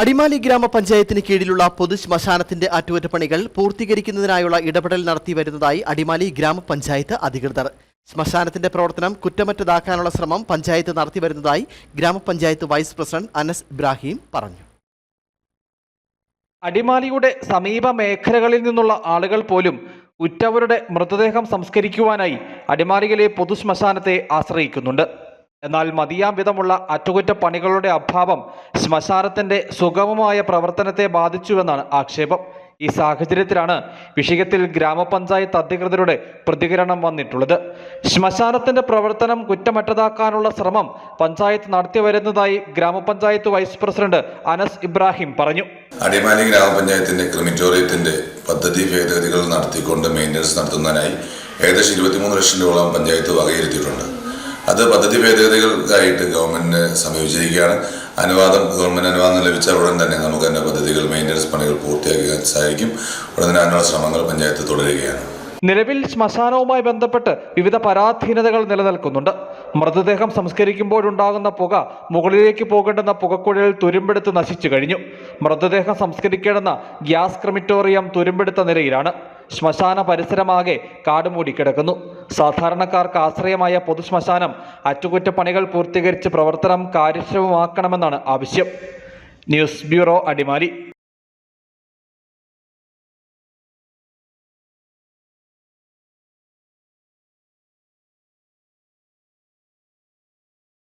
അടിമാലി ഗ്രാമപഞ്ചായത്തിന് കീഴിലുള്ള പൊതു ശ്മശാനത്തിന്റെ അറ്റകുറ്റപ്പണികൾ പൂർത്തീകരിക്കുന്നതിനായുള്ള ഇടപെടൽ നടത്തി വരുന്നതായി അടിമാലി ഗ്രാമപഞ്ചായത്ത് അധികൃതർ. ശ്മശാനത്തിന്റെ പ്രവർത്തനം കുറ്റമറ്റതാക്കാനുള്ള ശ്രമം പഞ്ചായത്ത് നടത്തി വരുന്നതായി ഗ്രാമപഞ്ചായത്ത് വൈസ് പ്രസിഡന്റ് അനസ് ഇബ്രാഹിം പറഞ്ഞു. അടിമാലിയുടെ സമീപ മേഖലകളിൽ നിന്നുള്ള ആളുകൾ പോലും ഉറ്റവരുടെ മൃതദേഹം സംസ്കരിക്കുവാനായി അടിമാലിയിലെ പൊതുശ്മശാനത്തെ ആശ്രയിക്കുന്നുണ്ട്. എന്നാൽ മതിയാം വിധമുള്ള അറ്റകുറ്റപ്പണികളുടെ അഭാവം ശ്മശാനത്തിന്റെ സുഗമമായ പ്രവർത്തനത്തെ ബാധിച്ചുവെന്നാണ് ആക്ഷേപം. ഈ സാഹചര്യത്തിലാണ് വിഷയത്തിൽ ഗ്രാമപഞ്ചായത്ത് അധികൃതരുടെ പ്രതികരണം വന്നിട്ടുള്ളത്. ശ്മശാനത്തിന്റെ പ്രവർത്തനം കുറ്റമറ്റതാക്കാനുള്ള ശ്രമം പഞ്ചായത്ത് നടത്തി വരുന്നതായി ഗ്രാമപഞ്ചായത്ത് വൈസ് പ്രസിഡന്റ് അനസ് ഇബ്രാഹിം പറഞ്ഞു. അടിമാലി ഗ്രാമപഞ്ചായത്തിന്റെ ക്രിമിറ്റോറിയത്തിന്റെ പദ്ധതി ഭേദഗതികൾ നടത്തിക്കൊണ്ട് മെയിന്റനൻസ് നടത്തുന്നതിനായി ഏകദേശം ഇരുപത്തിമൂന്ന് ലക്ഷം രൂപയോളം പഞ്ചായത്ത് വകയിരുത്തിയിട്ടുണ്ട്. അത് പദ്ധതി ഭേദഗതികൾക്കായിട്ട് ഗവൺമെന്റിനെ സമീപിച്ചിരിക്കുകയാണ് അനുവാദം ഗവൺമെന്റ് അനുവാദം ലഭിച്ച ഉടൻ തന്നെ നമുക്ക് തന്നെ പദ്ധതികൾ മെയിന്റനൻസ് പണികൾ പൂർത്തിയാക്കാൻ സാധിക്കും. ഉടൻ തന്നെ അതിനുള്ള ശ്രമങ്ങൾ പഞ്ചായത്ത് തുടരുകയാണ്. നിലവിൽ ശ്മശാനവുമായി ബന്ധപ്പെട്ട് വിവിധ പരാധീനതകൾ നിലനിൽക്കുന്നുണ്ട്. മൃതദേഹം സംസ്കരിക്കുമ്പോഴുണ്ടാകുന്ന പുക മുകളിലേക്ക് പോകേണ്ടുന്ന പുകക്കുഴൽ തുരുമ്പെടുത്ത് നശിച്ചു കഴിഞ്ഞു. മൃതദേഹം സംസ്കരിക്കേണ്ടുന്ന ഗ്യാസ് ക്രമിറ്റോറിയം തുരുമ്പെടുത്ത നിലയിലാണ്. ശ്മശാന പരിസരമാകെ കാടുമൂടി കിടക്കുന്നു. സാധാരണക്കാർക്ക് ആശ്രയമായ പൊതുശ്മശാനം അറ്റകുറ്റപ്പണികൾ പൂർത്തീകരിച്ച് പ്രവർത്തനം കാര്യക്ഷമമാക്കണമെന്നാണ് ആവശ്യം. News bureau Adimali.